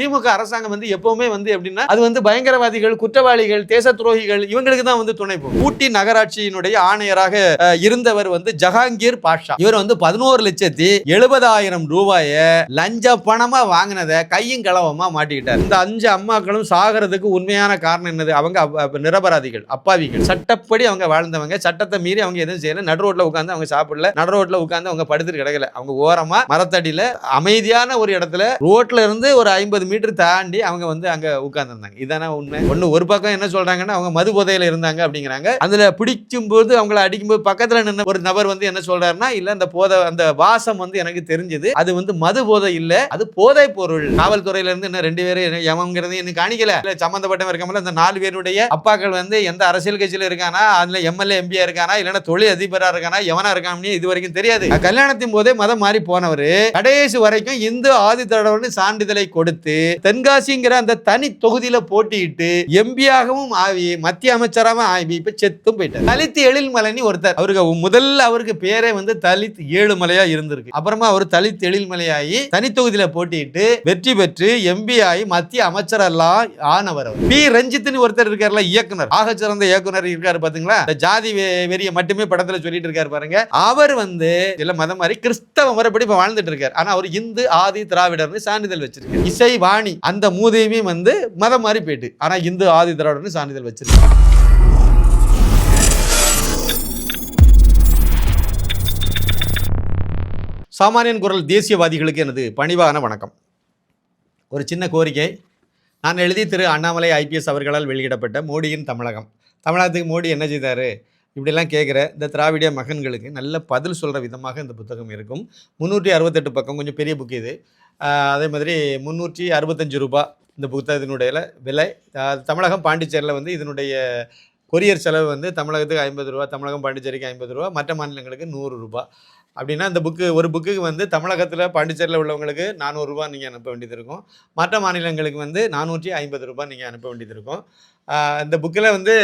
திமுக அரசாங்கம் வந்து எப்பவுமே வந்து எப்படின்னா அது வந்து பயங்கரவாதிகள் குற்றவாளிகள் தேச துரோகிகள் இவங்களுக்கு தான் வந்து துணை போகும். ஊட்டி நகராட்சியினுடைய ஆணையராக இருந்தவர் வந்து ஜஹாங்கீர் பாஷா இவர் வந்து பதினோரு லட்சத்தி எழுபதாயிரம் ரூபாய லஞ்ச பணமா வாங்கினதை கையும் கலவமா மாட்டிக்கிட்டார். இந்த அஞ்சு அம்மாக்களும் சாகிறதுக்கு உண்மையான காரணம் என்னது? அவங்க நிரபராதிகள் அப்பாவிகள். சட்டப்படி அவங்க வாழ்ந்தவங்க சட்டத்தை மீறி அவங்க எதுவும் செய்யல. நடு ரோட்ல உட்காந்து அவங்க சாப்பிடல. நடு ரோட்ல உட்காந்து அவங்க படுத்துட்டு கிடக்கல. அவங்க ஓரமா மரத்தடியில அமைதியான ஒரு இடத்துல ரோட்ல இருந்து ஒரு ஐம்பது மீட்டர் தாண்டி அவங்க வந்து அங்க உட்கார்ந்துருந்தாங்க. இதான உண்மை? ஒண்ணு ஒரு பக்கம் என்ன சொல்றாங்கன்னா அவங்க மது போதையில இருந்தாங்க அப்படிங்கிறாங்க. அதுல பிடிக்கும் போது அவங்கள அடிக்கும்போது பக்கத்துல நின்று ஒரு நபர் வந்து என்ன சொல்றாருன்னா இல்ல அந்த போதை அந்த வாசம் வந்து எனக்கு தெரிஞ்சது. அது வந்து மது போதை இல்ல. அது போதை பொருள். காவல்துறையில இருந்து என்ன ரெண்டு பேரும் எவங்கிறது இன்னும் காணிக்கல. இல்ல சம்பந்தப்பட்டவன் இருக்காமல அந்த நாலு பேருடைய அப்பாக்கள் வந்து எந்த அரசியல் கட்சியில இருக்கானா அதுல எம்எல்ஏ எம்பியா இருக்கானா இல்லைன்னா தொழில் அதிபரா இருக்கானா எவனா இருக்கான்னு இது வரைக்கும் தெரியாது. கல்யாணத்தின் போதே மதம் மாறி போனவர் கடைசி வரைக்கும் இந்து ஆதித்தடவர்னு சான்றிதழை கொடுத்து தென்காசிங்கிற அந்த தனி தொகுதியில போட்டியிட்டு எம்பியாகவும் ஆவி மத்திய அமைச்சராகவும் ஆவி இப்ப செத்தும் போயிட்டார். தலித் எழில்மலைன்னு ஒருத்தர். அவருக்கு முதல்ல அவருக்கு பேரே வந்து தலித் ஏழுமலையா இருந்திருக்கு. அப்புறமா அவர் தலித் எழில்மலையாகி தனி தொகுதியில போட்டியிட்டு வெற்றி பெற்று எம்பி ஆகி மத்திய அமைச்சரெல்லாம் ஆனவர் பி. ரஞ்சித்னு ஒருத்தர் இருக்காருல்ல இயக்குனர். ஆக சிறந்த இயக்குனர் இருக்காரு பாத்தீங்களா? இந்த ஜாதி வெறிய மட்டுமே படத்துல சொல்லிட்டு இருக்காரு பாருங்க. அவர் வந்து இல்ல மதம் மாதிரி கிறிஸ்தவ முறைப்படி இப்ப வாழ்ந்துட்டு இருக்காரு. ஆனா அவர் இந்து ஆதி திராவிடர்னு சான்றிதழ் வச்சிருக்காரு. இசை வாணி. அந்த மூதையுமே வந்து மதம் மாறி போயிட்டு. ஆனால் இந்து ஆதி திராவிடர்னு சான்றிதழ் வச்சிருக்காங்க சாமானியன் குரல் தேசியவாதிகளுக்கு எனது பணிவான வணக்கம். ஒரு சின்ன கோரிக்கை. நான் எழுதி திரு அண்ணாமலை ஐபிஎஸ் அவர்களால் வெளியிடப்பட்ட மோடியின் தமிழகம். தமிழகத்துக்கு மோடி என்ன செய்தார்? இப்படிலாம் கேட்குற இந்த திராவிட மகன்களுக்கு நல்ல பதில் சொல்கிற விதமாக இந்த புத்தகம் இருக்கும். முந்நூற்றி அறுபத்தெட்டு பக்கம் கொஞ்சம் பெரிய புக் இது. அதே மாதிரி முந்நூற்றி அறுபத்தஞ்சு ரூபாய் இந்த புத்தகத்தினுடைய விலை. தமிழகம் பாண்டிச்சேரியில் வந்து இதனுடைய கொரியர் செலவு வந்து தமிழகத்துக்கு ஐம்பது ரூபா தமிழகம் பாண்டிச்சேரிக்கு ஐம்பது ரூபா மற்ற மாநிலங்களுக்கு நூறு ரூபாய் அப்படின்னா இந்த புக்கு ஒரு புக்குக்கு வந்து தமிழகத்தில் பாண்டிச்சேரியில் உள்ளவங்களுக்கு நானூறுரூவா நீங்கள் அனுப்ப வேண்டியது இருக்கும். மற்ற மாநிலங்களுக்கு வந்து நானூற்றி ஐம்பது ரூபாய் நீங்கள் அனுப்ப வேண்டியது இருக்கும். இந்த புக்கில் வந்து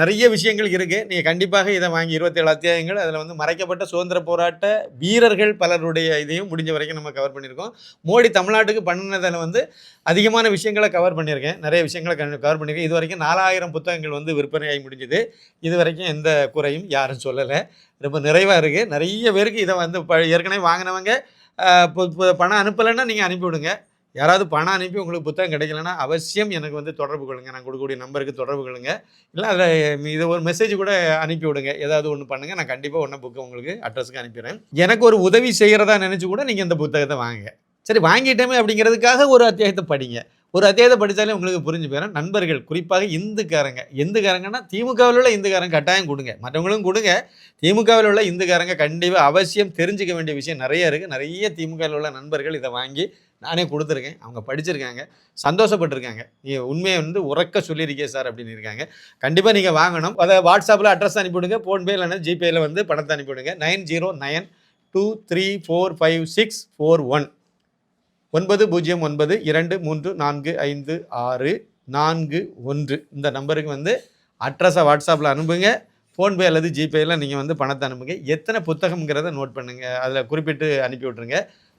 நிறைய விஷயங்கள் இருக்குது நீங்கள் கண்டிப்பாக இதை வாங்கி இருபத்தேழு அத்தியாயங்கள் அதில் வந்து மறைக்கப்பட்ட சுதந்திர போராட்ட வீரர்கள் பலருடைய இதையும் முடிஞ்ச வரைக்கும் நம்ம கவர் பண்ணியிருக்கோம். மோடி தமிழ்நாட்டுக்கு பண்ணினதில் வந்து அதிகமான விஷயங்களை கவர் பண்ணியிருக்கேன். நிறைய விஷயங்களை கவர் பண்ணியிருக்கேன். இது வரைக்கும் நாலாயிரம் புத்தகங்கள் வந்து விற்பனையாகி முடிஞ்சுது. இது வரைக்கும் எந்த குறையும் யாரும் சொல்லலை. ரொம்ப நிறைவாக இருக்குது நிறைய பேருக்கு இதை வந்து ப ஏற்கனவே வாங்கினவங்க பணம் அனுப்பலைன்னா நீங்கள் அனுப்பிவிடுங்க. யாராவது பணம் அனுப்பி உங்களுக்கு புத்தகம் கிடைக்கலன்னா அவசியம் எனக்கு வந்து தொடர்பு கொள்ளுங்க. நான் கொடுக்கக்கூடிய நம்பருக்கு தொடர்பு கொள்ளுங்கள் இல்லை அதில் இதை ஒரு மெசேஜ் கூட அனுப்பி விடுங்க. ஏதாவது ஒன்று பண்ணுங்கள் நான் கண்டிப்பாக ஒன்றை புக்கை உங்களுக்கு அட்ரஸுக்கு அனுப்பிடுறேன். எனக்கு ஒரு உதவி செய்கிறதா நினச்சி கூட நீங்கள் இந்த புத்தகத்தை வாங்குங்க. சரி வாங்கிட்டோமே அப்படிங்கிறதுக்காக ஒரு அத்தியாயத்தை படிங்க. ஒரு அத்தியாயத்தை படித்தாலே உங்களுக்கு புரிஞ்சு போயிடும். நண்பர்கள் குறிப்பாக இந்துக்காரங்க. இந்துக்காரங்கன்னா திமுகவில் உள்ள இந்துக்காரங்க கட்டாயம் கொடுங்க. மற்றவங்களும் கொடுங்க. திமுகவில் உள்ள இந்துக்காரங்க கண்டிப்பாக அவசியம் தெரிஞ்சுக்க வேண்டிய விஷயம் நிறைய இருக்குது நிறைய திமுகவில் உள்ள நண்பர்கள் இதை வாங்கி நானே கொடுத்துருக்கேன். அவங்க படிச்சிருக்காங்க. சந்தோஷப்பட்டிருக்காங்க. நீ உண்மையை வந்து உறக்க சொல்லியிருக்கே சார் அப்படின்னு இருக்காங்க. கண்டிப்பாக நீங்கள் வாங்கணும். அதை வாட்ஸ்அப்பில் அட்ரஸ் அனுப்பிவிடுங்க. ஃபோன்பே இல்லைன்னா ஜிபேயில் வந்து பணத்தை அனுப்பிவிடுங்க. Nine zero nine two three four five six four one. ஒன்பது பூஜ்ஜியம் ஒன்பது இரண்டு மூன்று நான்கு ஐந்து ஆறு நான்கு ஒன்று. இந்த நம்பருக்கு வந்து அட்ரஸை வாட்ஸ்அப்பில் அனுப்புங்க. ஃபோன்பே அல்லது ஜிபேயில் நீங்கள் வந்து பணத்தை அனுப்புங்க. எத்தனை புத்தகங்கிறத நோட் பண்ணுங்கள் அதில் குறிப்பிட்டு அனுப்பி விட்ருங்க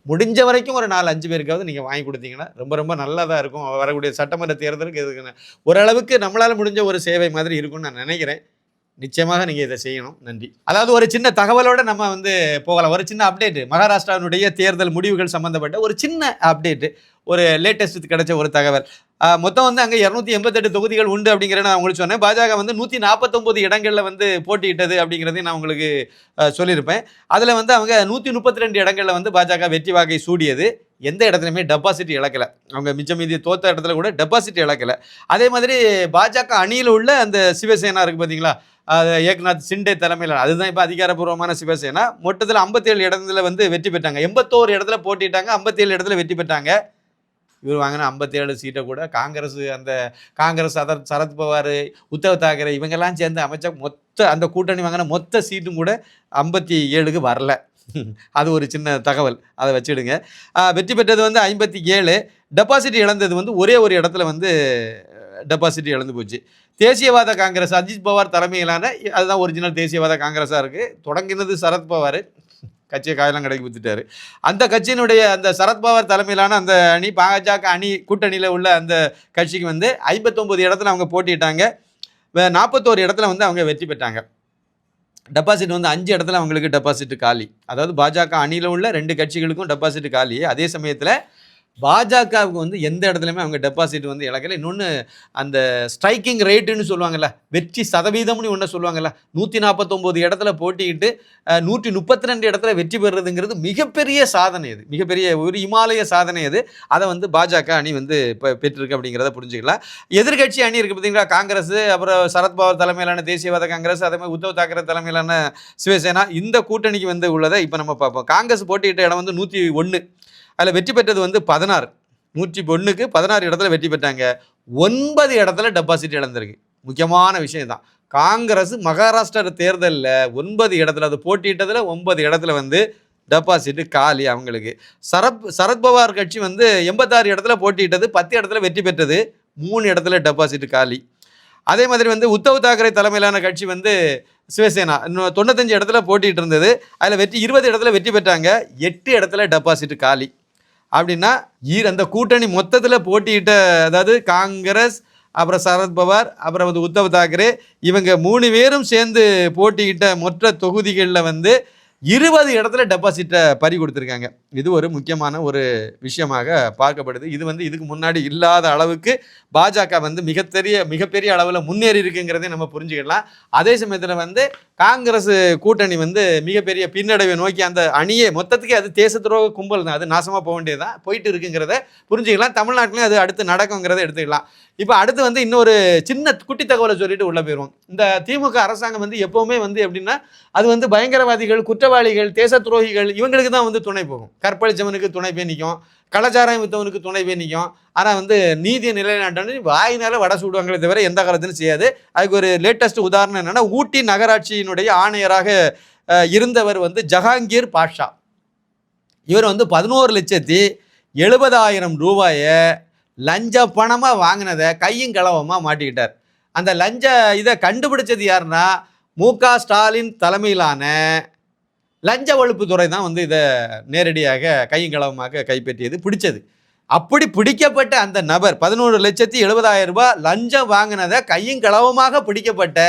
முடிஞ்ச வரைக்கும் ஒரு நாலு அஞ்சு பேருக்காவது நீங்கள் வாங்கி கொடுத்தீங்கன்னா ரொம்ப ரொம்ப நல்லதாக இருக்கும். வரக்கூடிய சட்டமன்ற தேர்தலுக்கு இதுக்கு ஓரளவுக்கு நம்மளால் முடிஞ்ச ஒரு சேவை மாதிரி இருக்கும்னு நான் நினைக்கிறேன். நிச்சயமாக நீங்கள் இதை செய்யணும். நன்றி. அதாவது ஒரு சின்ன தகவலோட நம்ம வந்து போகலாம். ஒரு சின்ன அப்டேட்டு மகாராஷ்டிராவினுடைய தேர்தல் முடிவுகள் சம்மந்தப்பட்ட ஒரு சின்ன அப்டேட்டு ஒரு லேட்டஸ்ட் கிடைச்ச ஒரு தகவல். மொத்தம் வந்து அங்கே இரநூத்தி எண்பத்தெட்டு தொகுதிகள் உண்டு அப்படிங்கிற நான் உங்களுக்கு சொன்னேன். பாஜக வந்து நூற்றி நாற்பத்தொம்போது இடங்களில் வந்து போட்டியிட்டது அப்படிங்கிறதையும் நான் உங்களுக்கு சொல்லியிருப்பேன். அதில் வந்து அவங்க நூற்றி முப்பத்தி ரெண்டு இடங்களில் வந்து பாஜக வெற்றி வாகை சூடியது. எந்த இடத்துலையுமே டெபாசிட் இழக்கலை. அவங்க மிச்சம் மீதி தோத்த இடத்துல கூட டெபாசிட் இழக்கலை. அதே மாதிரி பாஜக அணியில் உள்ள அந்த சிவசேனா இருக்குது பார்த்தீங்களா அது ஏக்நாத் சிண்டே தலைமையில். அதுதான் இப்போ அதிகாரப்பூர்வமான சிவசேனா. மொத்தத்தில் ஐம்பத்தேழு இடத்துல வந்து வெற்றி பெற்றாங்க. எண்பத்தோரு இடத்துல போட்டிட்டாங்க ஐம்பத்தேழு இடத்துல வெற்றி பெற்றாங்க. இவர் வாங்கின ஐம்பத்தேழு சீட்டை கூட காங்கிரஸ் அந்த காங்கிரஸ் அதர் சரத்பவார் உத்தவ் தாக்கரே இவங்கெல்லாம் சேர்ந்து அமைச்ச மொத்த அந்த கூட்டணி வாங்கின மொத்த சீட்டும் கூட ஐம்பத்தி ஏழுக்கு வரல. அது ஒரு சின்ன தகவல். அதை வச்சுடுங்க. வெற்றி பெற்றது வந்து ஐம்பத்தி ஏழு டெபாசிட் இழந்தது வந்து ஒரே ஒரு இடத்துல வந்து டெபாசிட் இழந்து போச்சு. தேசியவாத காங்கிரஸ் அஜித் பவார் தலைமையிலான அதுதான் ஒரிஜினல் தேசியவாத காங்கிரஸாக இருக்குது தொடங்கினது சரத்பவார் கட்சியை காயெல்லாம் கடைக்கு வித்துட்டாரு அந்த கட்சியினுடைய அந்த சரத்பவார் தலைமையிலான அந்த அணி பாஜக அணி கூட்டணியில் உள்ள அந்த கட்சிக்கு வந்து ஐம்பத்தொம்பது இடத்துல அவங்க போட்டிட்டாங்க நாற்பத்தோரு இடத்துல வந்து அவங்க வெற்றி பெற்றாங்க. டெபாசிட் வந்து அஞ்சு இடத்துல அவங்களுக்கு டெபாசிட் காலி. அதாவது பாஜக அணியில் உள்ள ரெண்டு கட்சிகளுக்கும் டெபாசிட் காலி. அதே சமயத்தில் பாஜகவுக்கு வந்து எந்த இடத்துலையுமே அவங்க டெபாசிட் வந்து இழக்கல. இன்னொன்று அந்த ஸ்ட்ரைக்கிங் ரேட்டுன்னு சொல்லுவாங்கல்ல வெற்றி சதவீதம்னு ஒன்று சொல்லுவாங்கல்ல நூற்றி நாற்பத்தொம்போது இடத்துல போட்டிக்கிட்டு நூற்றி முப்பத்தி ரெண்டு இடத்துல வெற்றி பெறுறதுங்கிறது மிகப்பெரிய சாதனை இது மிகப்பெரிய ஒரு இமாலய சாதனை அது. அதை வந்து பாஜக அணி வந்து இப்போ பெற்றிருக்கு அப்படிங்கிறத புரிஞ்சுக்கலாம். எதிர்க்கட்சி அணி இருக்குது பார்த்தீங்களா? காங்கிரஸ் அப்புறம் சரத்பவார் தலைமையிலான தேசியவாத காங்கிரஸ் அதே மாதிரி உத்தவ் தாக்கரே தலைமையிலான சிவசேனா இந்த கூட்டணிக்கு வந்து உள்ளதை இப்போ நம்ம பார்ப்போம். காங்கிரஸ் போட்டியிட்ட இடம் வந்து நூற்றி ஒன்று அதில் வெற்றி பெற்றது வந்து பதினாறு. நூற்றி ஒன்றுக்கு பதினாறு இடத்துல வெற்றி பெற்றாங்க. ஒன்பது இடத்துல டெபாசிட் இழந்திருக்கு. முக்கியமான விஷயம் தான் காங்கிரஸ் மகாராஷ்டிரா தேர்தலில் ஒன்பது இடத்துல அது போட்டியிட்டதில் ஒன்பது இடத்துல வந்து டெபாசிட் காலி அவங்களுக்கு. சரத் சரத்பவார் கட்சி வந்து எண்பத்தாறு இடத்துல போட்டியிட்டது பத்து இடத்துல வெற்றி பெற்றது மூணு இடத்துல டெபாசிட் காலி. அதே மாதிரி வந்து உத்தவ் தாக்கரே தலைமையிலான கட்சி வந்து சிவசேனா இன்னும் தொண்ணூத்தஞ்சு இடத்துல போட்டிகிட்டு இருந்தது அதில் வெற்றி இருபது இடத்துல வெற்றி பெற்றாங்க. எட்டு இடத்துல டெபாசிட் காலி. அப்படின்னா ஈர் அந்த கூட்டணி மொத்தத்தில் போட்டியிட்ட அதாவது காங்கிரஸ் அப்புறம் சரத்பவார் அப்புறம் வந்து உத்தவ் தாக்கரே இவங்க மூணு பேரும் சேர்ந்து போட்டியிட்ட மொத்த தொகுதிகளில் வந்து இருபது இடத்துல டெபாசிட்டை பறி கொடுத்துருக்காங்க. இது ஒரு முக்கியமான ஒரு விஷயமாக பார்க்கப்படுது. இது வந்து இதுக்கு முன்னாடி இல்லாத அளவுக்கு பாஜக வந்து மிகப்பெரிய மிகப்பெரிய அளவில் முன்னேறி இருக்குங்கிறதே நம்ம புரிஞ்சுக்கலாம் அதே சமயத்தில் வந்து காங்கிரஸ் கூட்டணி வந்து மிகப்பெரிய பின்னடைவை நோக்கி அந்த அணியை மொத்தத்துக்கே அது தேச துரோக கும்பல் தான். அது நாசமாக போக வேண்டியதுதான். போயிட்டு இருக்குங்கிறத புரிஞ்சுக்கலாம். தமிழ்நாட்டிலையும் அது அடுத்து நடக்குங்கிறத எடுத்துக்கலாம். இப்போ அடுத்து வந்து இன்னொரு சின்ன குட்டி தகவலை சொல்லிட்டு உள்ள போயிடுவோம் இந்த திமுக அரசாங்கம் வந்து எப்போவுமே வந்து எப்படின்னா அது வந்து பயங்கரவாதிகள் குற்றவாளிகள் தேச துரோகிகள் இவங்களுக்கு தான் வந்து துணை போகும். கற்பழிச்சவனுக்கு துணை போய் நிற்கும் கலாச்சாரம் வித்தவனுக்கு துணை போய் நிற்கும் ஆனால் வந்து நீதியை நிலைநாட்டணும் வாயினால வடை சுடுவாங்களே தவிர எந்த காலத்திலும் செய்யாது. அதுக்கு ஒரு லேட்டஸ்ட் உதாரணம் என்னென்னா ஊட்டி நகராட்சியினுடைய ஆணையராக இருந்தவர் வந்து ஜஹாங்கீர் பாஷா இவர் வந்து பதினோரு லட்சத்தி எழுபதாயிரம் ரூபாயை லஞ்ச பணமாக வாங்கினதை கையும் கலவமாக மாட்டிக்கிட்டார். அந்த லஞ்ச இதை கண்டுபிடிச்சது யாருன்னா மு க ஸ்டாலின் தலைமையிலான லஞ்ச ஒழிப்புத்துறை தான் வந்து இதை நேரடியாக கையும் கைப்பற்றியது பிடிச்சது. அப்படி பிடிக்கப்பட்ட அந்த நபர் பதினோரு லட்சத்தி எழுபதாயிரம் ரூபாய் லஞ்சம் வாங்கினதை கையும் களவமாக பிடிக்கப்பட்ட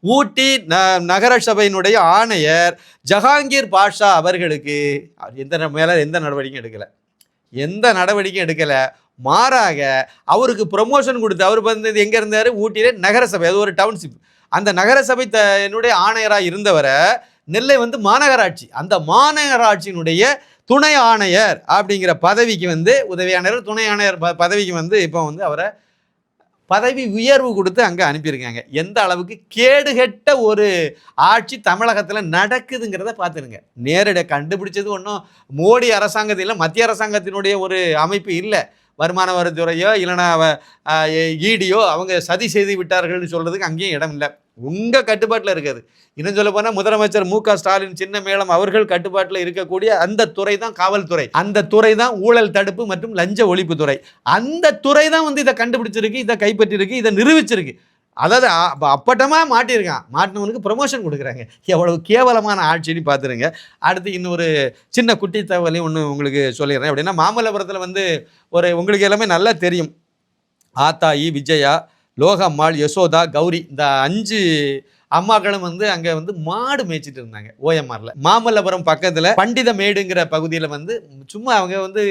ஊட்டி ந நகர சபையினுடைய ஆணையர் ஜஹாங்கீர் பாஷா அவர்களுக்கு எந்த மேலே எந்த நடவடிக்கையும் எடுக்கலை. எந்த நடவடிக்கையும் எடுக்கலை. மாறாக அவருக்கு ப்ரொமோஷன் கொடுத்து அவர் வந்து எங்கே இருந்தார்? ஊட்டியிலே நகரசபை அது ஒரு டவுன்ஷிப் அந்த நகரசபை த என்னுடைய ஆணையராக இருந்தவரை நெல்லை வந்து மாநகராட்சி. அந்த மாநகராட்சியினுடைய துணை ஆணையர் அப்படிங்கிற பதவிக்கு வந்து உதவி ஆணையர் துணை ஆணையர் ப பதவிக்கு வந்து இப்போ வந்து அவரை பதவி உயர்வு கொடுத்து அங்கே அனுப்பியிருக்காங்க. எந்த அளவுக்கு கேடுகெட்ட ஒரு ஆட்சி தமிழகத்தில் நடக்குதுங்கிறத பார்த்துருங்க. நேரடியாக கண்டுபிடிச்சது ஒன்றும் மோடி அரசாங்கத்தில் மத்திய அரசாங்கத்தினுடைய ஒரு அமைப்பு இல்லை. வருமான வரித்துறையோ இல்லைனா ஈடியோ அவங்க சதி செய்து விட்டார்கள்னு சொல்கிறதுக்கு அங்கேயும் இடம் இல்லை. உங்கள் கட்டுப்பாட்டில் இருக்காது. இன்னும் சொல்ல போனால் முதலமைச்சர் மு க ஸ்டாலின் சின்ன மேளம் அவர்கள் கட்டுப்பாட்டில் இருக்கக்கூடிய அந்த துறை தான் காவல்துறை. அந்த துறை தான் ஊழல் தடுப்பு மற்றும் லஞ்ச ஒழிப்புத்துறை அந்த துறை தான் வந்து இதை கண்டுபிடிச்சிருக்கு இதை கைப்பற்றிருக்கு இதை நிரூபிச்சிருக்கு. அதாவது அப்போ அப்பட்டமாக மாட்டியிருக்கான். மாட்டினவனுக்கு ப்ரொமோஷன் கொடுக்குறாங்க. எவ்வளவு கேவலமான ஆட்சின்னு பார்த்துருங்க. அடுத்து இன்னொரு சின்ன குட்டி தகவலையும் ஒன்று உங்களுக்கு சொல்லிடுறேன். அப்படின்னா மாமல்லபுரத்தில் வந்து ஒரு உங்களுக்கு எல்லாமே நல்லா தெரியும். ஆத்தாயி விஜயா லோகம்மாள் யசோதா கௌரி இந்த அஞ்சு அம்மாக்களும் வந்து அங்கே வந்து மாடு மேய்ச்சிட்டு இருந்தாங்க ஓஎம்ஆரில். மாமல்லபுரம் பக்கத்தில் பண்டித மேடுங்கிற பகுதியில் வந்து சும்மா அவங்க வந்து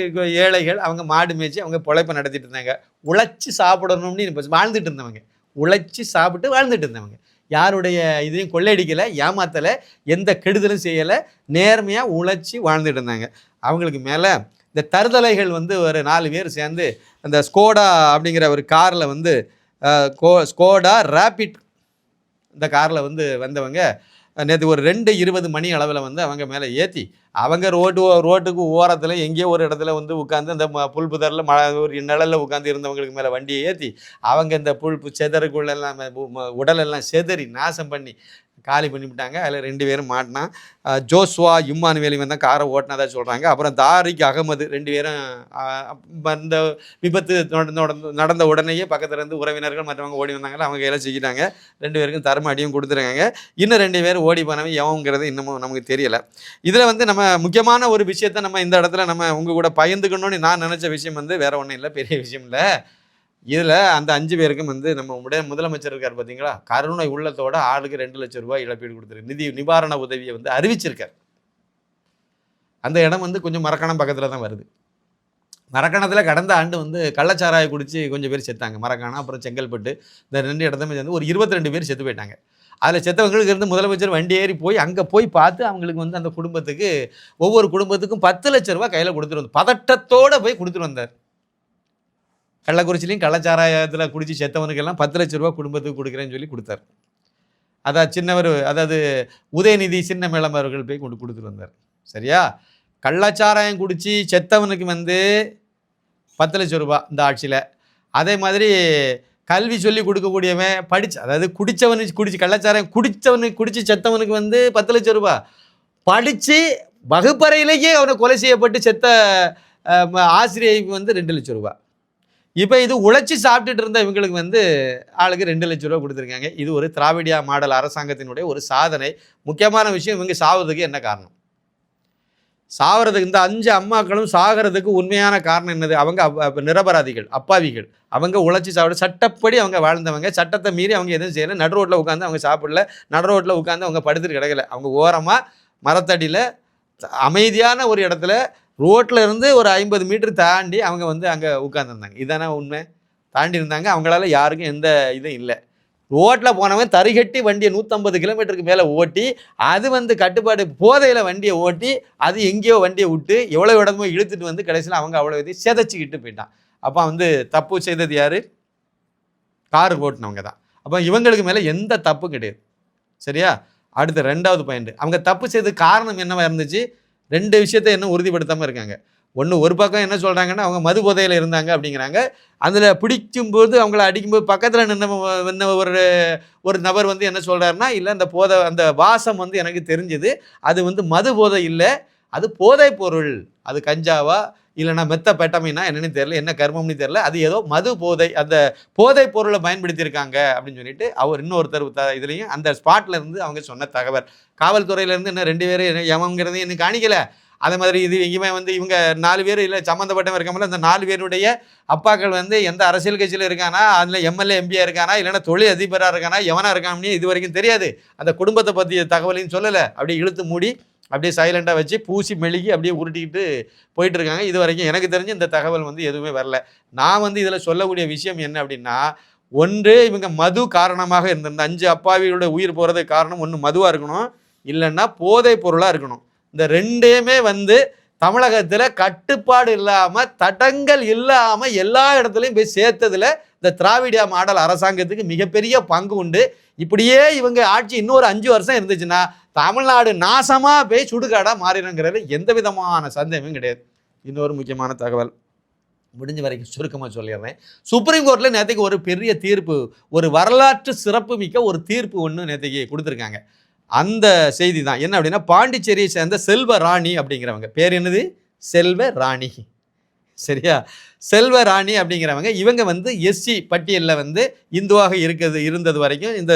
ஏழைகள் அவங்க மாடு மேய்ச்சி அவங்க பொழைப்பை நடத்திட்டு இருந்தாங்க. உழைச்சி சாப்பிடணும்னு வாழ்ந்துட்டு இருந்தவங்க. உழைச்சி சாப்பிட்டு வாழ்ந்துட்டு இருந்தவங்க. யாருடைய இதையும் கொள்ளையடிக்கலை ஏமாத்தலை எந்த கெடுதலும் செய்யலை நேர்மையாக உழைச்சி வாழ்ந்துட்டு இருந்தாங்க. அவங்களுக்கு மேலே இந்த தருதலைகள் வந்து ஒரு நாலு பேர் சேர்ந்து அந்த ஸ்கோடா அப்படிங்கிற ஒரு காரில் வந்து கோ ஸ்கோடா ரேபிட் இந்த காரில் வந்து வந்தவங்க நேற்று ஒரு ரெண்டு இருபது மணி அளவில் வந்து அவங்க மேலே ஏற்றி அவங்க ரோட்டு ரோட்டுக்கு ஓரத்தில் எங்கேயோ ஒரு இடத்துல வந்து உட்காந்து அந்த ம- புல் புதரில் மழை ஒரு நிழலில் உட்காந்து இருந்தவங்களுக்கு மேலே வண்டியை ஏற்றி அவங்க இந்த புல் பு- செதறுக்குள்ளெல்லாம் உடலெல்லாம் செதறி நாசம் பண்ணி காலி பண்ணிவிட்டாங்க. அதில் ரெண்டு பேரும் மாட்டினா ஜோஸ்வா ஜோஸ்வா இம்மானுவேலி வந்து காரை ஓட்டினதாக சொல்கிறாங்க அப்புறம் தாரிக் அகமது ரெண்டு பேரும் அந்த விபத்து நடந்த நடந்த உடனேயே பக்கத்தில் இருந்து உறவினர்கள் மற்றவங்க ஓடி வந்தாங்களா அவங்க கையில் சிக்கிட்டாங்க ரெண்டு பேருக்கும் தர்ம அடியும் கொடுத்துருக்காங்க. இன்னும் ரெண்டு பேரும் ஓடி போனவன் எவங்கிறது இன்னமும் நமக்கு தெரியலை. இதில் வந்து நம்ம முக்கியமான ஒரு விஷயத்த நம்ம இந்த இடத்துல நம்ம உங்கள் கூட பயந்துக்கணும்னு நான் நினச்ச விஷயம் வந்து வேறு ஒன்றும் இல்லை பெரிய விஷயம் இல்லை. இதில் அந்த அஞ்சு பேருக்கும் வந்து நம்ம உடைய முதலமைச்சர் இருக்கார் பார்த்தீங்களா கருணை உள்ளத்தோட ஆளுக்கு ரெண்டு லட்சம் ரூபாய் இழப்பீடு கொடுத்துருக்கு நிதி நிவாரண உதவியை வந்து அறிவிச்சிருக்கார். அந்த இடம் வந்து கொஞ்சம் மரக்கணம் பக்கத்தில் தான் வருது. மரக்கணத்தில் கடந்த ஆண்டு வந்து கள்ளச்சாராயை குடித்து கொஞ்சம் பேர் செத்தாங்க. மரக்காணம் அப்புறம் செங்கல்பட்டு இந்த ரெண்டு இடத்துமே சேர்ந்து ஒரு இருபத்தி ரெண்டு பேர் செத்து போயிட்டாங்க. அதில் செத்தவங்களுக்கு இருந்து முதலமைச்சர் வண்டி ஏறி போய் அங்கே போய் பார்த்து அவங்களுக்கு வந்து அந்த குடும்பத்துக்கு ஒவ்வொரு குடும்பத்துக்கும் பத்து லட்ச ரூபா கையில் கொடுத்துட்டு வந்து பதட்டத்தோடு போய் கொடுத்துட்டு வந்தார். கள்ளக்குறிச்சிலையும் கள்ளச்சாராயத்தில் குடித்து செத்தவனுக்கெல்லாம் பத்து லட்ச ரூபா குடும்பத்துக்கு கொடுக்குறேன்னு சொல்லி கொடுத்தார். அதான் சின்னவர் அதாவது உதயநிதி சின்ன மேளம் அவர்கள் போய் கொண்டு கொடுத்துட்டு வந்தார். சரியா? கள்ளச்சாராயம் குடித்து செத்தவனுக்கு வந்து பத்து லட்சம் ரூபா இந்த ஆட்சியில். அதே மாதிரி கல்வி சொல்லி கொடுக்கக்கூடியவன் படிச்சு அதாவது குடித்தவனுக்கு குடிச்சு கள்ளச்சாராயம் குடித்தவனுக்கு குடித்து செத்தவனுக்கு வந்து பத்து லட்சம் ரூபா. படித்து வகுப்பறையிலேயே அவனை கொலை செய்யப்பட்டு செத்த ஆசிரியைக்கு வந்து ரெண்டு லட்சம் ரூபா. இப்போ இது உழைச்சி சாப்பிட்டுட்டு இருந்த இவங்களுக்கு வந்து ஆளுக்கு ரெண்டு லட்சம் ரூபா கொடுத்துருக்காங்க. இது ஒரு திராவிடியா மாடல் அரசாங்கத்தினுடைய ஒரு சாதனை. முக்கியமான விஷயம் இவங்க சாவதுக்கு என்ன காரணம்? சாகிறதுக்கு இந்த அஞ்சு அம்மாக்களும் சாகிறதுக்கு உண்மையான காரணம் என்னது? அவங்க நிரபராதிகள் அப்பாவிகள். அவங்க உழைச்சி சாப்பிட சட்டப்படி அவங்க வாழ்ந்தவங்க சட்டத்தை மீறி அவங்க எதுவும் செய்யலை. நடு ரோட்டில் உட்காந்து அவங்க சாப்பிடல. நடு ரோட்டில் உட்காந்து அவங்க படுத்துட்டு கிடக்கல. அவங்க ஓரமாக மரத்தடியில் அமைதியான ஒரு இடத்துல ரோட்டில் இருந்து ஒரு ஐம்பது மீட்டர் தாண்டி அவங்க வந்து அங்கே உட்காந்துருந்தாங்க இதானே உண்மை? தாண்டி இருந்தாங்க. அவங்களால யாருக்கும் எந்த இதுவும் இல்லை. ரோட்டில் போனவன் தறிகட்டி வண்டியை நூற்றம்பது கிலோமீட்டருக்கு மேலே ஓட்டி அது வந்து கட்டுப்பாடு போதையில் வண்டியை ஓட்டி அது எங்கேயோ வண்டியை விட்டு எவ்வளோ இடமோ இழுத்துட்டு வந்து கடைசியில் அவங்க அவ்வளோ இது சிதைச்சிக்கிட்டு போயிட்டான். அப்போ வந்து தப்பு செய்தது யார்? கார் ஓட்டினவங்க தான். அப்போ இவங்களுக்கு மேலே எந்த தப்பும் கிடையாது. சரியா? அடுத்து ரெண்டாவது பாயிண்ட் அவங்க தப்பு செய்த காரணம் என்னவா இருந்துச்சு? ரெண்டு விஷயத்தை இன்னும் உறுதிப்படுத்தாமல் இருக்காங்க. ஒன்று ஒரு பக்கம் என்ன சொல்கிறாங்கன்னா அவங்க மது போதையில் இருந்தாங்க அப்படிங்கிறாங்க. அதில் பிடிக்கும்போது அவங்கள அடிக்கும்போது பக்கத்தில் நின்ன நின்ன ஒரு ஒரு நபர் வந்து என்ன சொல்கிறாருன்னா இல்லை அந்த போதை அந்த வாசம் வந்து எனக்கு தெரிஞ்சுது. அது வந்து மது போதை இல்லை. அது போதை பொருள். அது கஞ்சாவா? இல்லைன்னா மெத்த பெட்டமினா என்னன்னு தெரியல என்ன கர்மம்னு தெரியல அது ஏதோ மது போதை அந்த போதை பொருளை பயன்படுத்தியிருக்காங்க அப்படின்னு சொல்லிட்டு அவர் இன்னொருத்தர் த இதுலேயும் அந்த ஸ்பாட்ல இருந்து அவங்க சொன்ன தகவல். காவல்துறையிலேருந்து இன்னும் ரெண்டு பேரும் எவங்கிறதையும் இன்னும் காணிக்கல. அதே மாதிரி இது இவன் வந்து இவங்க நாலு பேர் இல்லை சம்மந்தப்பட்டவன் இருக்காமல் அந்த நாலு பேருடைய அப்பாக்கள் வந்து எந்த அரசியல் கட்சியில் இருக்கானா அதில் எம்எல்ஏ எம்பியா இருக்கானா இல்லைன்னா தொழில் அதிபராக இருக்கானா எவனா இருக்கான்னு இது வரைக்கும் தெரியாது. அந்த குடும்பத்தை பற்றிய தகவலையும் சொல்லலை. அப்படியே இழுத்து மூடி அப்படியே சைலண்டாக வச்சு பூசி மெழுகி அப்படியே உருட்டிக்கிட்டு போயிட்டு இருக்காங்க இது வரைக்கும் எனக்கு தெரிஞ்சு இந்த தகவல் வந்து எதுவுமே வரல. நான் வந்து இதில் சொல்லக்கூடிய விஷயம் என்ன அப்படின்னா ஒன்று இவங்க மது காரணமாக இருந்த இந்த அஞ்சு அப்பாவிகளோட உயிர் போகிறதுக்கு காரணம் ஒன்று மதுவாக இருக்கணும். இல்லைன்னா போதைப் பொருளாக இருக்கணும். இந்த ரெண்டையுமே வந்து தமிழகத்தில் கட்டுப்பாடு இல்லாமல் தடங்கள் இல்லாமல் எல்லா இடத்துலையும் போய் சேர்த்ததில் இந்த திராவிடியா மாடல் அரசாங்கத்துக்கு மிகப்பெரிய பங்கு உண்டு. இப்படியே இவங்க ஆட்சி இன்னொரு அஞ்சு வருஷம் இருந்துச்சுன்னா தமிழ்நாடு நாசமாக போய் சுடுகாடாக மாறிடுங்கிறது எந்த விதமான சந்தேகமும் கிடையாது. இன்னொரு முக்கியமான தகவல். முடிஞ்ச வரைக்கும் சுருக்கமாக சொல்லிடுறேன். சுப்ரீம் கோர்ட்டில் நேற்றுக்கு ஒரு பெரிய தீர்ப்பு ஒரு வரலாற்று சிறப்பு மிக்க ஒரு தீர்ப்பு ஒன்று நேற்றுக்கு கொடுத்துருக்காங்க. அந்த செய்தி தான். என்ன அப்படின்னா பாண்டிச்சேரியை சேர்ந்த செல்வ ராணி அப்படிங்கிறவங்க. பேர் என்னது? செல்வ ராணி. சரியா? செல்வ ராணி அப்படிங்கிறவங்க இவங்க வந்து எஸ்சி பட்டியலில் வந்து இந்துவாக இருக்கிறது இருந்தது வரைக்கும். இந்த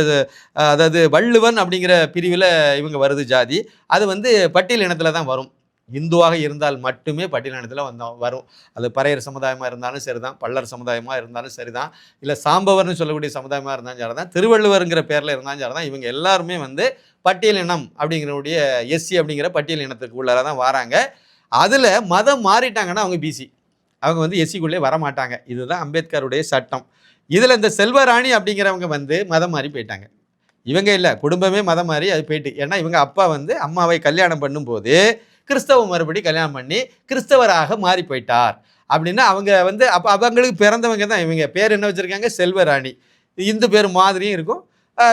அதாவது வள்ளுவன் அப்படிங்கிற பிரிவில் இவங்க வருது ஜாதி. அது வந்து பட்டியல் இனத்தில் தான் வரும். இந்துவாக இருந்தால் மட்டுமே பட்டியல் இனத்தில் வந்தா வரும். அது பறையர் சமுதாயமாக இருந்தாலும் சரிதான் பல்லர் சமுதாயமாக இருந்தாலும் சரிதான் இல்லை சாம்பவர்னு சொல்லக்கூடிய சமுதாயமாக இருந்தாலும் சரிதான் திருவள்ளுவருங்கிற பேரில் இருந்தாலும் சரிதான். இவங்க எல்லாருமே வந்து பட்டியல் இனம் அப்படிங்கிறவுடைய எஸ்சி அப்படிங்கிற பட்டியல் இனத்துக்கு உள்ளார தான் வராங்க. அதில் மதம் மாறிட்டாங்கன்னா அவங்க பிசி அவங்க வந்து எஸ்சிக்குள்ளே வரமாட்டாங்க. இதுதான் அம்பேத்கருடைய சட்டம். இதில் இந்த செல்வராணி அப்படிங்கிறவங்க வந்து மதம் மாறி போயிட்டாங்க. இவங்க இல்லை குடும்பமே மதம் மாறி அது போயிட்டு. ஏன்னா இவங்க அப்பா வந்து அம்மாவை கல்யாணம் பண்ணும்போது கிறிஸ்தவ மறுபடி கல்யாணம் பண்ணி கிறிஸ்தவராக மாறி போயிட்டார். அப்படின்னா அவங்க வந்து அப்போ அவங்களுக்கு பிறந்தவங்க தான் இவங்க. பேர் என்ன வச்சுருக்காங்க? செல்வராணி. இந்து பேர் மாதிரியும் இருக்கும்.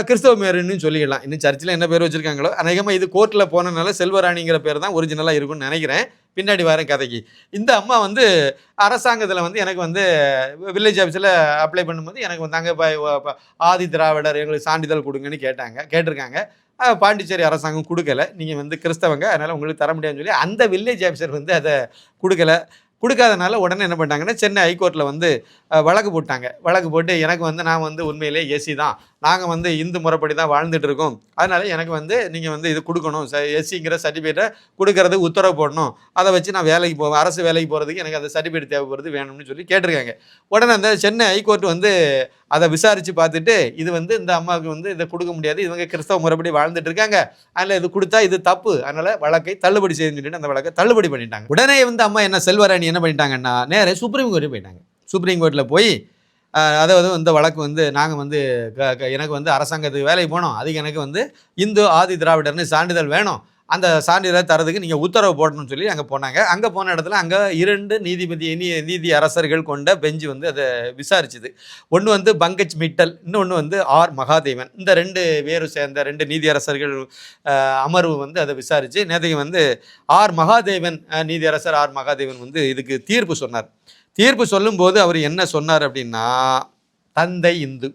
கிறிஸ்தவ மேருன்னு சொல்லிடலாம். இன்னும் சர்ச்சில் என்ன பேர் வச்சுருக்காங்களோ அநேகமாக இது கோர்ட்டில் போனனால செல்வராணிங்கிற பேர் தான் ஒரிஜினலாக இருக்கும்னு நினைக்கிறேன். பின்னாடி வரேன் கதைக்கு. இந்த அம்மா வந்து அரசாங்கத்தில் வந்து எனக்கு வந்து வில்லேஜ் ஆஃபீஸில் அப்ளை பண்ணும்போது எனக்கு வந்து அங்கே ஆதி திராவிடர் எங்களுக்கு சான்றிதழ் கொடுங்கன்னு கேட்டாங்க கேட்டிருக்காங்க. பாண்டிச்சேரி அரசாங்கம் கொடுக்கல. நீங்கள் வந்து கிறிஸ்தவங்க அதனால் உங்களுக்கு தர முடியாதுன்னு சொல்லி அந்த வில்லேஜ் ஆஃபீஸர் வந்து அதை கொடுக்கல. கொடுக்காதனால உடனே என்ன பண்ணிட்டாங்கன்னா சென்னை ஹைகோர்ட்டில் வந்து வழக்கு போட்டாங்க. வழக்கு போட்டு எனக்கு வந்து நான் வந்து உண்மையிலே ஏசி தான். நாங்கள் வந்து இந்து முறைப்படி தான் வாழ்ந்துட்டு இருக்கோம். அதனால எனக்கு வந்து நீங்கள் வந்து இது கொடுக்கணும். ச எஸ்சிங்கிற சர்டிஃபிகேட்டை கொடுக்கறதுக்கு உத்தரவு போடணும். அதை வச்சு நான் வேலைக்கு போவேன். அரசு வேலைக்கு போகிறதுக்கு எனக்கு அந்த சர்டிஃபிகேட் தேவைப்படுறது வேணும்னு சொல்லி கேட்டிருக்காங்க. உடனே அந்த சென்னை ஹைகோர்ட் வந்து அதை விசாரித்து பார்த்துட்டு இது வந்து இந்த அம்மாவுக்கு வந்து இதை கொடுக்க முடியாது இவங்க கிறிஸ்தவ முறைப்படி வாழ்ந்துட்டு இருக்காங்க. அதில் இது கொடுத்தா இது தப்பு. அதனால் வழக்கை தள்ளுபடி செய்யுன்னு சொல்லிட்டு அந்த வழக்கை தள்ளுபடி பண்ணிட்டாங்க. உடனே வந்து அம்மா என்ன செல்வராணி என்ன பண்ணிட்டாங்கன்னா நேரே சுப்ரீம் கோர்ட்டு போயிட்டாங்க. சுப்ரீம் கோர்ட்டில் போய் அதாவது இந்த வழக்கு வந்து நாங்கள் வந்து க- க- எனக்கு வந்து அரசாங்கத்துக்கு வேலைக்கு போனோம். அதுக்கு எனக்கு வந்து இந்து ஆதி திராவிடர்னு சான்றிதழ் வேணும். அந்த சான்றிதழை தரதுக்கு நீங்கள் உத்தரவு போடணும்னு சொல்லி அங்கே போனாங்க. அங்கே போன இடத்துல அங்கே இரண்டு நீதிபதி நீ நீதி அரசர்கள் கொண்ட பெஞ்சு வந்து அதை விசாரிச்சுது. ஒன்று வந்து பங்கஜ் மிட்டல் இன்னொன்று வந்து ஆர் மகாதேவன். இந்த ரெண்டு பேரும் சேர்ந்த ரெண்டு நீதியரசர்கள் அரசர்கள் அமர்வு வந்து அதை விசாரித்து நேற்றுக்கு வந்து ஆர் மகாதேவன் நீதியரசர் ஆர் மகாதேவன் வந்து இதுக்கு தீர்ப்பு சொன்னார். தீர்ப்பு சொல்லும்போது அவர் என்ன சொன்னார் அப்படின்னா தந்தை இந்து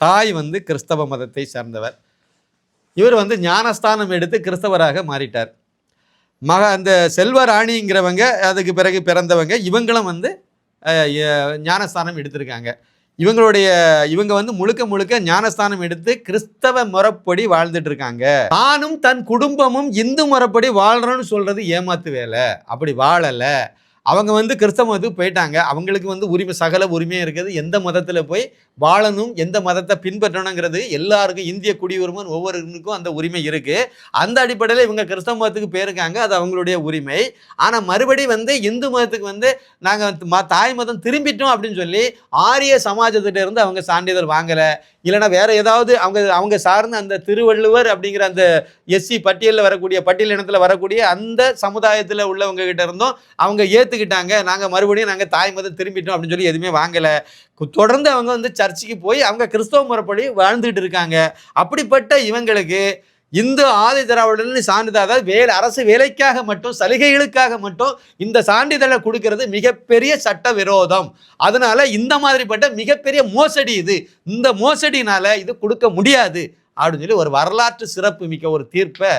தாய் வந்து கிறிஸ்தவ மதத்தை சார்ந்தவர். இவர் வந்து ஞானஸ்தானம் எடுத்து கிறிஸ்தவராக மாறிட்டார். மக அந்த செல்வராணிங்கிறவங்க அதுக்கு பிறகு பிறந்தவங்க இவங்களும் வந்து ஞானஸ்தானம் எடுத்திருக்காங்க. இவங்களுடைய இவங்க வந்து முழுக்க முழுக்க ஞானஸ்தானம் எடுத்து கிறிஸ்தவ முறைப்படி வாழ்ந்துட்டு இருக்காங்க தானும் தன் குடும்பமும் இந்து முறைப்படி வாழ்றோன்னு சொல்றது ஏமாத்து வேலை. அப்படி வாழலை. அவங்க வந்து கிறிஸ்தவ மதத்துக்கு போயிட்டாங்க. அவங்களுக்கு வந்து உரிமை சகல உரிமையும் இருக்குது. எந்த மதத்தில் போய் வாழணும் எந்த மதத்தை பின்பற்றணுங்கிறது எல்லாருக்கும் இந்திய குடியுரிமை ஒவ்வொருவருக்கும் அந்த உரிமை இருக்குது அந்த அடிப்படையில் இவங்க கிறிஸ்தவ மதத்துக்கு போயிருக்காங்க அது அவங்களுடைய உரிமை. ஆனால் மறுபடி வந்து இந்து மதத்துக்கு வந்து நாங்கள் தாய் மதம் திரும்பிட்டோம் அப்படின்னு சொல்லி ஆரிய சமாஜத்திட்ட இருந்து அவங்க சான்றிதழ் வாங்கலை. இல்லைன்னா வேற ஏதாவது அவங்க அவங்க சார்ந்த அந்த திருவள்ளுவர் அப்படிங்கிற அந்த எஸ்சி பட்டியலில் வரக்கூடிய பட்டியல் இனத்தில் வரக்கூடிய அந்த சமுதாயத்தில் உள்ளவங்க கிட்ட இருந்தும் அவங்க ஏற்றுக்கிட்டாங்க நாங்கள் மறுபடியும் நாங்கள் தாய் மதம் திரும்பிட்டோம் அப்படின்னு சொல்லி எதுவுமே வாங்கலை. தொடர்ந்து அவங்க வந்து சர்ச்சுக்கு போய் அவங்க கிறிஸ்தவ முறைப்படி வாழ்ந்துட்டு இருக்காங்க. அப்படிப்பட்ட இவங்களுக்கு இந்து ஆதி திராவிடர்னு சான்றிதழ் அதாவது வேலை அரசு வேலைக்காக மட்டும் சலுகைகளுக்காக மட்டும் இந்த சான்றிதழை கொடுக்கறது மிகப்பெரிய சட்ட விரோதம் அதனால இந்த மாதிரிப்பட்ட மிகப்பெரிய மோசடி இது. இந்த மோசடினால இது கொடுக்க முடியாது அப்படின்னு சொல்லி ஒரு வரலாற்று சிறப்பு மிக்க ஒரு தீர்ப்பை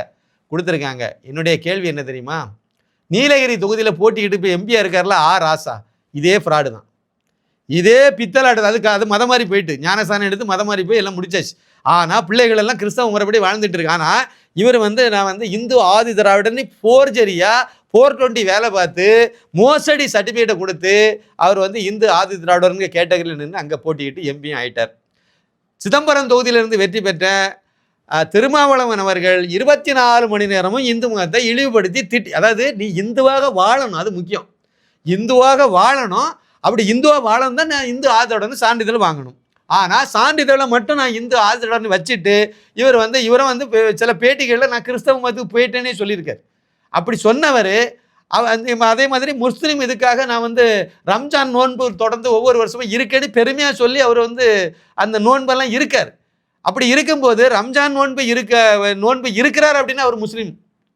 கொடுத்துருக்காங்க. என்னுடைய கேள்வி என்ன தெரியுமா? நீலகிரி தொகுதியில் போட்டிக்கிட்டு இப்போ எம்பியா இருக்கார்ல ஆ ராசா. இதே ஃப்ராடு தான். இதே பித்தலாட்டு அதுக்கு அது மத மாதிரி போயிட்டு. ஞானசானம் எடுத்து மத மாதிரி போய் எல்லாம் முடிச்சாச்சு. ஆனால் பிள்ளைகள் எல்லாம் கிறிஸ்தவ முறைப்படி வாழ்ந்துட்டு இருக்கு ஆனால் இவர் வந்து நான் வந்து இந்து ஆதி திராவிடன்னு போர்ஜரியா ஃபோர் டுவெண்ட்டி வேலை பார்த்து மோசடி சர்டிஃபிகேட்டை கொடுத்து அவர் வந்து இந்து ஆதி திராவிடருங்க கேட்டகரியில் நின்று அங்கே போட்டிக்கிட்டு எம்பியும் ஆயிட்டார். சிதம்பரம் தொகுதியிலிருந்து வெற்றி பெற்ற திருமாவளவன் அவர்கள் இருபத்தி நாலு மணி நேரமும் இந்து மதத்தை இழிவுபடுத்தி திட்டி அதாவது நீ இந்துவாக வாழணும் அது முக்கியம். இந்துவாக வாழணும் அப்படி இந்துவாக வாழணும் தான் நான் இந்து ஆதரவுடன் சான்றிதழ் வாங்கணும். ஆனால் சான்றிதழை மட்டும் நான் இந்து ஆதரவுடன் வச்சுட்டு இவர் வந்து இவரும் வந்து சில பேட்டிகளில் நான் கிறிஸ்தவ மதத்துக்கு போயிட்டேனே சொல்லியிருக்காரு. அப்படி சொன்னவர் அந்த அதே மாதிரி முஸ்லீம் இதுக்காக நான் வந்து ரம்ஜான் நோன்பு தொடர்ந்து ஒவ்வொரு வருஷமும் இருக்கேன்னு பெருமையாக சொல்லி அவர் வந்து அந்த நோன்பெல்லாம் இருக்கார். அப்படி இருக்கும்போது ரம்ஜான் நோன்பு இருக்க நோன்பு இருக்கிறார் அப்படின்னு அவர் முஸ்லீம்.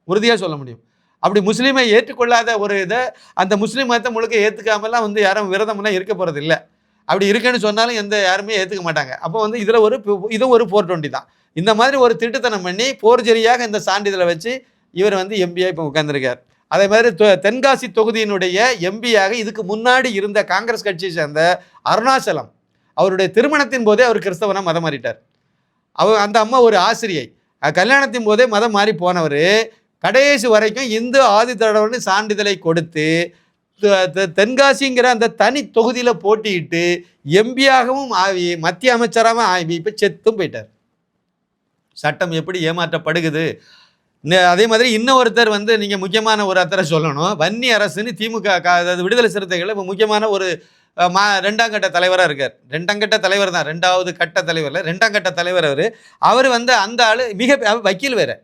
உறுதியாக சொல்ல முடியும். அப்படி முஸ்லீமை ஏற்றுக்கொள்ளாத ஒரு இதை அந்த முஸ்லீம் மதத்தை முழுக்க ஏற்றுக்காமலாம் வந்து யாரும் விரதம்லாம் இருக்க போகிறது இல்லை. அப்படி இருக்குன்னு சொன்னாலும் எந்த யாருமே ஏற்றுக்க மாட்டாங்க. அப்போ வந்து இதில் ஒரு இதுவும் ஒரு ஃபோர் டுவெண்ட்டி தான். இந்த மாதிரி ஒரு திட்டுத்தனம் பண்ணி போர்ஜரியாக இந்த சான்றிதழை வச்சு இவர் வந்து எம்பியாக இப்போ உட்காந்துருக்கார் அதே மாதிரி தொ- தென்காசி தொகுதியினுடைய எம்பியாக இதுக்கு முன்னாடி இருந்த காங்கிரஸ் கட்சியை சேர்ந்த அருணாச்சலம் அவருடைய திருமணத்தின் போதே அவர் கிறிஸ்தவனாக மதம் மாறிட்டார். அவர் அந்த அம்மா ஒரு ஆசிரியை. கல்யாணத்தின் போதே மதம் மாறி போனவர். கடைசி வரைக்கும் இந்து ஆதி திராவிடர்னு சான்றிதழை கொடுத்து தெ- தென்காசிங்கிற அந்த தனி தொகுதியில் போட்டியிட்டு எம்பியாகவும் ஆகி மத்திய அமைச்சராகவும் ஆகி இப்போ செத்தும் போயிட்டார். சட்டம் எப்படி ஏமாற்றப்படுகுது? அதே மாதிரி இன்னொருத்தர் வந்து நீங்கள் முக்கியமான ஒரு அத்தரை சொல்லணும். வன்னி அரசுன்னு திமுக அதாவது விடுதலை சிறுத்தைகள் இப்போ முக்கியமான ஒரு மா ரெண்டாம் கட்ட தலைவராக இருக்கார். ரெண்டாம் கட்ட தலைவர் தான் ரெண்டாவது கட்ட தலைவரில் ரெண்டாம் கட்ட தலைவர் அவர். அவர் வந்து அந்த ஆள் மிக வக்கீல் வேறு.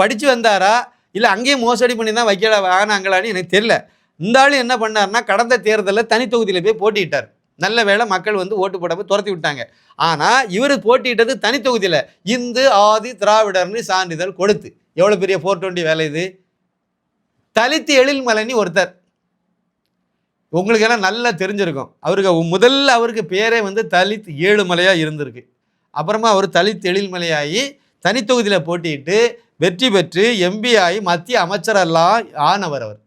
படித்து வந்தாரா? இல்லை அங்கேயும் மோசடி பண்ணி தான் வைக்கல வாங்கினாங்களான்னு எனக்கு தெரியல. இந்த ஆள் என்ன பண்ணார்னா கடந்த தேர்தலில் தனி தொகுதியில் போய் போட்டிட்டார் நல்ல வேளை மக்கள் வந்து ஓட்டு போடாமல் துரத்தி விட்டாங்க. ஆனால் இவர் போட்டியிட்டது தனி தொகுதியில். இந்து ஆதி திராவிடர்னு சான்றிதழ் கொடுத்து. எவ்வளோ பெரிய ஃபோர் டுவெண்ட்டி வேலை இது? தலித்து எழில்மலைன்னு ஒருத்தர். உங்களுக்கு எல்லாம் நல்லா தெரிஞ்சிருக்கும். அவருக்கு முதல்ல அவருக்கு பேரே வந்து தலித் ஏழுமலையாக இருந்திருக்கு. அப்புறமா அவர் தலித் எழில்மலையாகி தனித்தொகுதியில் போட்டிட்டு வெற்றி பெற்று எம்பி ஆகி மத்திய அமைச்சரெல்லாம் ஆனவர் அவர்.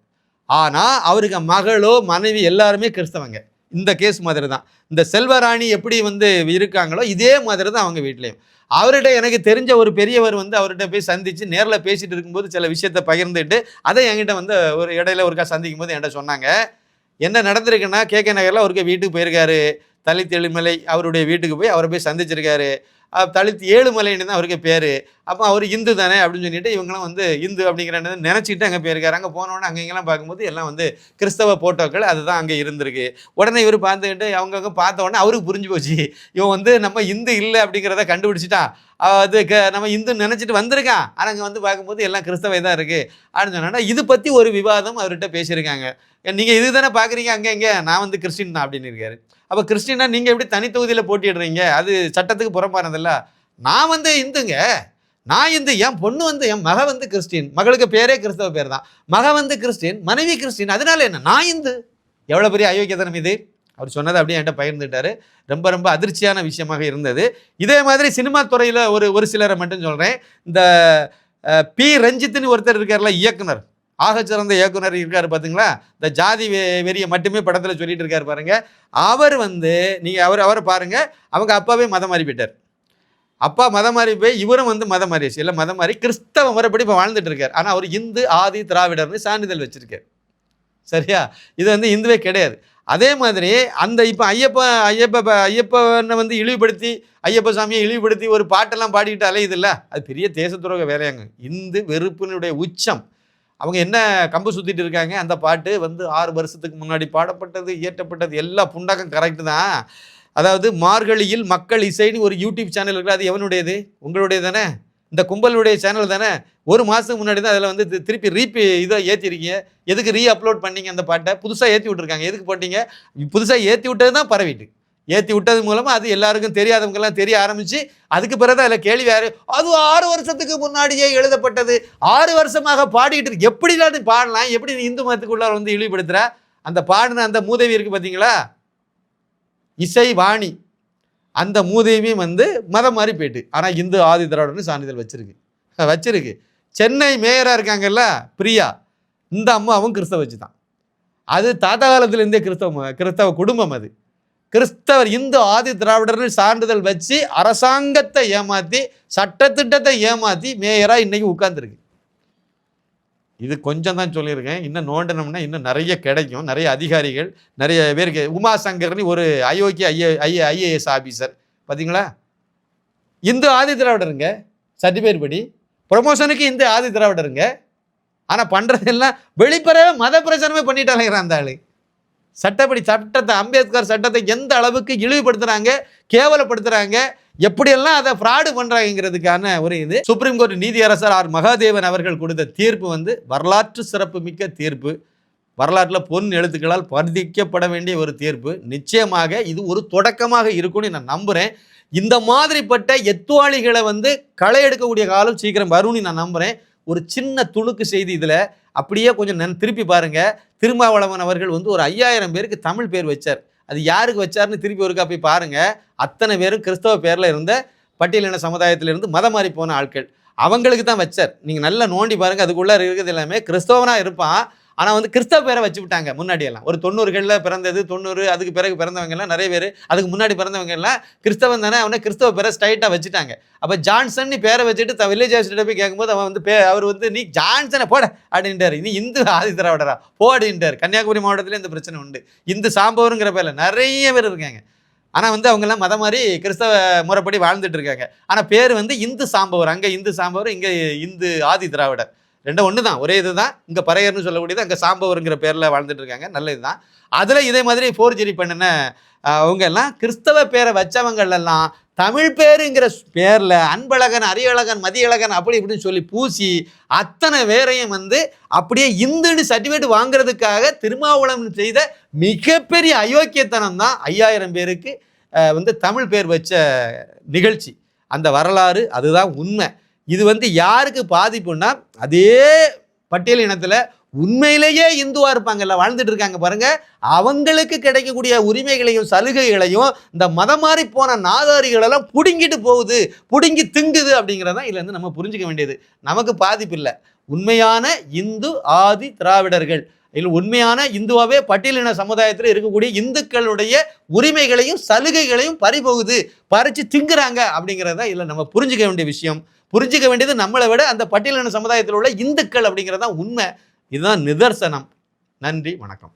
ஆனால் அவருக்கு மகளோ மனைவி எல்லாருமே கிறிஸ்தவங்க. இந்த கேஸ் மாதிரி தான் இந்த செல்வராணி எப்படி வந்து இருக்காங்களோ இதே மாதிரி தான் அவங்க வீட்லேயும். அவர்கிட்ட எனக்கு தெரிஞ்ச ஒரு பெரியவர் வந்து அவர்கிட்ட போய் சந்தித்து நேரில் பேசிகிட்டு இருக்கும்போது சில விஷயத்தை பகிர்ந்துட்டு அதை என்கிட்ட வந்து ஒரு இடையில ஒருக்கா சந்திக்கும் போது என்கிட்ட சொன்னாங்க. என்ன நடந்திருக்குன்னா கே கே நகரில் அவருக்கு வீட்டுக்கு போயிருக்காரு. தலித் எழுமலை அவருடைய வீட்டுக்கு போய் அவரை போய் சந்திச்சிருக்காரு. தலித் ஏழுமலைன்னு தான் அவருக்கு பேர். அப்போ அவர் இந்து தானே அப்படின்னு சொல்லிட்டு இவங்களாம் வந்து இந்து அப்படிங்கிற நினச்சிட்டு அங்கே போயிருக்காரு. அங்கே போனோடனே அங்கே இங்கெல்லாம் பார்க்கும்போது எல்லாம் வந்து கிறிஸ்தவ போட்டோக்கள் அதுதான் அங்கே இருந்திருக்கு. உடனே இவர் பார்த்துக்கிட்டு அவங்கவுங்க பார்த்த உடனே அவருக்கு புரிஞ்சு போச்சு. இவன் வந்து நம்ம இந்து இல்லை அப்படிங்கிறத கண்டுபிடிச்சிட்டான் அது க நம்ம இந்து நினச்சிட்டு வந்திருக்கான். ஆனால் அங்கே வந்து பார்க்கும்போது எல்லாம் கிறிஸ்தவை தான் இருக்குது அப்படின்னு சொன்னோன்னா இது பற்றி ஒரு விவாதம் அவர்கிட்ட பேசியிருக்காங்க. நீங்கள் இது தானே பார்க்குறீங்க அங்கே இங்கே. நான் வந்து கிறிஸ்டின் தான் அப்படின்னு இருக்காரு. அப்போ கிறிஸ்டினா நீங்கள் எப்படி தனி தொகுதியில் போட்டிடுறீங்க அது சட்டத்துக்கு புறம்பானதில்ல. நான் வந்து இந்துங்க. நான் இந்து. என் பொண்ணு வந்து என் மக வந்து கிறிஸ்டின். மகளுக்கு பேரே கிறிஸ்தவ பேர் தான். மக வந்து கிறிஸ்டின் மனைவி கிறிஸ்டின். அதனால என்ன? நான் இந்து. எவ்வளோ பெரிய அயோக்கியதனம் இது? அவர் சொன்னதை அப்படியே என்கிட்ட பகிர்ந்துட்டாரு. ரொம்ப ரொம்ப அதிர்ச்சியான விஷயமாக இருந்தது. இதே மாதிரி சினிமா துறையில் ஒரு ஒரு சிலரை மட்டும் சொல்கிறேன் இந்த பி. ரஞ்சித்னு ஒருத்தர் இருக்கார்ல இயக்குனர். ஆகச்சிறந்த இயக்குனர் இருக்கார் பார்த்தீங்களா இந்த ஜாதி வெறியை மட்டுமே படத்தில் சொல்லிட்டு இருக்கார் பாருங்க. அவர் வந்து நீங்கள் அவர் அவரை பாருங்கள் அவங்க அப்பாவே மதம் மாறி போயிட்டார். அப்பா மதம் மாறி போய் இவரும் வந்து மதம் மாறிடுச்சு இல்லை மதம் மாறி கிறிஸ்தவ முறைப்படி இப்போ வாழ்ந்துட்டு இருக்கார். ஆனால் அவர் இந்து ஆதி திராவிடர்னு சான்றிதழ் வச்சுருக்கார். சரியா? இது வந்து இந்துவே கிடையாது. அதே மாதிரி அந்த இப்போ ஐயப்ப ஐயப்ப ப- ஐயப்பனை வந்து இழிவுபடுத்தி ஐயப்ப சாமியை இழிவுபடுத்தி ஒரு பாட்டெல்லாம் பாடிக்கிட்டு அலையுதுல்ல அது பெரிய தேசத்துறக வேலையாங்க. இந்து வெறுப்பினுடைய உச்சம். அவங்க என்ன கம்பு சுற்றிட்டு இருக்காங்க? அந்த பாட்டு வந்து ஆறு வருஷத்துக்கு முன்னாடி பாடப்பட்டது இயற்றப்பட்டது எல்லா புண்டாக்கம் கரெக்டு தான். அதாவது மார்கழியில் மக்கள் இசைன்னு ஒரு யூடியூப் சேனல் இருக்குது. அது எவனுடையது? உங்களுடைய தானே இந்த கும்பலுடைய சேனல் தானே? ஒரு மாதத்துக்கு முன்னாடி தான் அதில் வந்து திருப்பி ரீபி இதை ஏற்றிருக்கீங்க எதுக்கு ரீ அப்லோட் பண்ணீங்க அந்த பாட்டை? புதுசாக ஏற்றி விட்ருக்காங்க எதுக்கு போட்டீங்க? புதுசாக ஏற்றி விட்டது தான் பரவிட்டு ஏற்றி விட்டது மூலமாக அது எல்லாருக்கும் தெரியாதவங்கெல்லாம் தெரிய ஆரம்பிச்சு அதுக்கு பிறகு அதில் கேள்வி யார் அது ஆறு வருஷத்துக்கு முன்னாடியே எழுதப்பட்டது. ஆறு வருஷமாக பாடிக்கிட்டு இருக்கு. எப்படி நீ பாடலாம்? எப்படி நீ இந்து மதத்துக்குள்ளார் வந்து இழிவுபடுத்துகிற அந்த பாடின அந்த மூதேவி இருக்குது பார்த்தீங்களா? இசை வாணி. அந்த மூதேவியும் வந்து மதம் மாறி போயிட்டு ஆனால் இந்து ஆதி திராவிடர்னு சான்றிதழ் வச்சிருக்கு. வச்சிருக்கு. சென்னை மேயராக இருக்காங்கல்ல பிரியா. இந்த அம்மாவும் கிறிஸ்தவ வச்சு தான். அது தாத்தா காலத்துலேருந்தே கிறிஸ்தவ கிறிஸ்தவ குடும்பம் அது. கிறிஸ்தவர் இந்து ஆதி திராவிடர்கள் சான்றிதழ் வச்சு அரசாங்கத்தை ஏமாற்றி சட்டத்திட்டத்தை ஏமாற்றி மேயராக இன்னைக்கு உட்கார்ந்துருக்கு. இது கொஞ்சம் தான் சொல்லியிருக்கேன். இன்னும் நோண்டனம்னா இன்னும் நிறைய கிடைக்கும். நிறைய அதிகாரிகள் நிறைய பேருக்கு. உமா சங்கர்னு ஒரு அயோக்கிய ஐஏ ஐஏ ஐஏஎஸ் ஆஃபீஸர் பார்த்தீங்களா? இந்து ஆதி திராவிடருங்க. சர்டிஃபிகேட் படி. ப்ரொமோஷனுக்கு இந்து ஆதி திராவிடருங்க. ஆனால் பண்ணுறதெல்லாம் வெளிப்பறவே மத பிரச்சனமே பண்ணிட்டாலேங்கிறான் அந்த ஆளு. சட்டப்படி சட்டத்தை அம்பேத்கர் சட்டத்தை எந்த அளவுக்கு இழிவுபடுத்துறாங்க கேவலப்படுத்துறாங்க எப்படியெல்லாம் அதை ஃப்ராடு பண்ணுறாங்கிறதுக்கான ஒரு இது. சுப்ரீம் கோர்ட் நீதியரசர் ஆர். மகாதேவன் அவர்கள் கொடுத்த தீர்ப்பு வந்து வரலாற்று சிறப்பு மிக்க தீர்ப்பு. வரலாற்றில் பொன் எழுத்துக்களால் பரிதிக்கப்பட வேண்டிய ஒரு தீர்ப்பு. நிச்சயமாக இது ஒரு தொடக்கமாக இருக்கும்னு நான் நம்புகிறேன் இந்த மாதிரிப்பட்ட எத்துவாளிகளை வந்து களை எடுக்கக்கூடிய காலம் சீக்கிரம் வரும்னு நான் நம்புகிறேன் ஒரு சின்ன துணுக்கு செய்தி இதில். அப்படியே கொஞ்சம் நன் திருப்பி பாருங்கள் திருமாவளவன் அவர்கள் வந்து ஒரு ஐயாயிரம் பேருக்கு தமிழ் பேர் வச்சார். அது யாருக்கு வச்சார்னு திருப்பி ஒருக்கா போய் பாருங்கள் அத்தனை பேரும் கிறிஸ்தவ பேரில் இருந்த பட்டியலின சமுதாயத்திலிருந்து மதம் மாறி போன ஆட்கள். அவங்களுக்கு தான் வச்சார். நீங்கள் நல்லா நோண்டி பாருங்கள் அதுக்குள்ளே இருக்கிறது எல்லாமே கிறிஸ்தவனாக இருப்பான். ஆனால் வந்து கிறிஸ்தவ பேரை வச்சு விட்டாங்க முன்னாடியெல்லாம். ஒரு தொண்ணூறுகளில் பிறந்தது தொண்ணூறு அதுக்கு பிறகு பிறந்தவங்க எல்லாம் நிறைய பேர் அதுக்கு முன்னாடி பிறந்தவங்க எல்லாம் கிறிஸ்தவன் தானே அவனை கிறிஸ்தவ பேரை ஸ்ட்ரைட்டாக வச்சுட்டாங்க. அப்போ ஜான்சன் நீ பேரை வச்சுட்டு த வில்லேஜ் ஹாஸ்பிட்டல் போய் கேட்கும்போது அவன் வந்து பே அவர் வந்து நீ ஜான்சனை போட அப்படின்ட்டார். நீ இந்து ஆதி திராவிடரா போ அப்படின்ட்டார். கன்னியாகுமரி மாவட்டத்தில் இந்த பிரச்சனை உண்டு. இந்து சாம்பவருங்கிற பேரில் நிறைய பேர் இருக்காங்க. ஆனால் வந்து அவங்கெல்லாம் மதம் மாதிரி கிறிஸ்தவ முறைப்படி வாழ்ந்துட்டு இருக்காங்க. ஆனால் பேர் வந்து இந்து சாம்பவர் அங்கே இந்து சாம்பவர் இங்கே இந்து ஆதி திராவிடர். ரெண்டும் ஒன்று தான் ஒரே இது தான் இங்கே பறையர்னு சொல்லக்கூடியது அங்கே சாம்பவருங்கிற பேரில் வாழ்ந்துட்டு இருக்காங்க நல்ல இதுதான் அதில் இதே மாதிரி ஃபோர்ஜரி பண்ணின அவங்க எல்லாம் கிறிஸ்தவ பேரை வச்சவங்களெல்லாம் தமிழ் பேருங்கிற பேரில் அன்பழகன் அரியழகன் மதியழகன் அப்படி இப்படின்னு சொல்லி பூசி அத்தனை பேரையும் வந்து அப்படியே இந்துன்னு சர்டிஃபிகேட் வாங்குறதுக்காக திருமாவளவன் செய்த மிகப்பெரிய அயோக்கியத்தனம் தான் ஐயாயிரம் பேருக்கு வந்து தமிழ் பேர் வச்ச நிகழ்ச்சி. அந்த வரலாறு அதுதான் உண்மை. இது வந்து யாருக்கு பாதிப்புன்னா அதே பட்டியல் இனத்தில் உண்மையிலேயே இந்துவாக இருப்பாங்கல்ல வாழ்ந்துட்டு இருக்காங்க பாருங்க. அவங்களுக்கு கிடைக்கக்கூடிய உரிமைகளையும் சலுகைகளையும் இந்த மதம் மாறி போன நாதாரிகளெல்லாம் புடுங்கிட்டு போகுது புடுங்கி திங்குது அப்படிங்கிறதான் இதில் வந்து நம்ம புரிஞ்சுக்க வேண்டியது. நமக்கு பாதிப்பு இல்லை. உண்மையான இந்து ஆதி திராவிடர்கள் இதில் உண்மையான இந்துவாவே பட்டியலின சமுதாயத்தில் இருக்கக்கூடிய இந்துக்களுடைய உரிமைகளையும் சலுகைகளையும் பறிபோகுது பறித்து திங்குறாங்க அப்படிங்கிறத இதில் நம்ம புரிஞ்சுக்க வேண்டிய விஷயம். புரிஞ்சிக்க வேண்டியது நம்மளை விட அந்த பட்டியலின சமுதாயத்தில் உள்ள இந்துக்கள் அப்படிங்கிறது தான் உண்மை. இதுதான் நிதர்சனம். நன்றி வணக்கம்.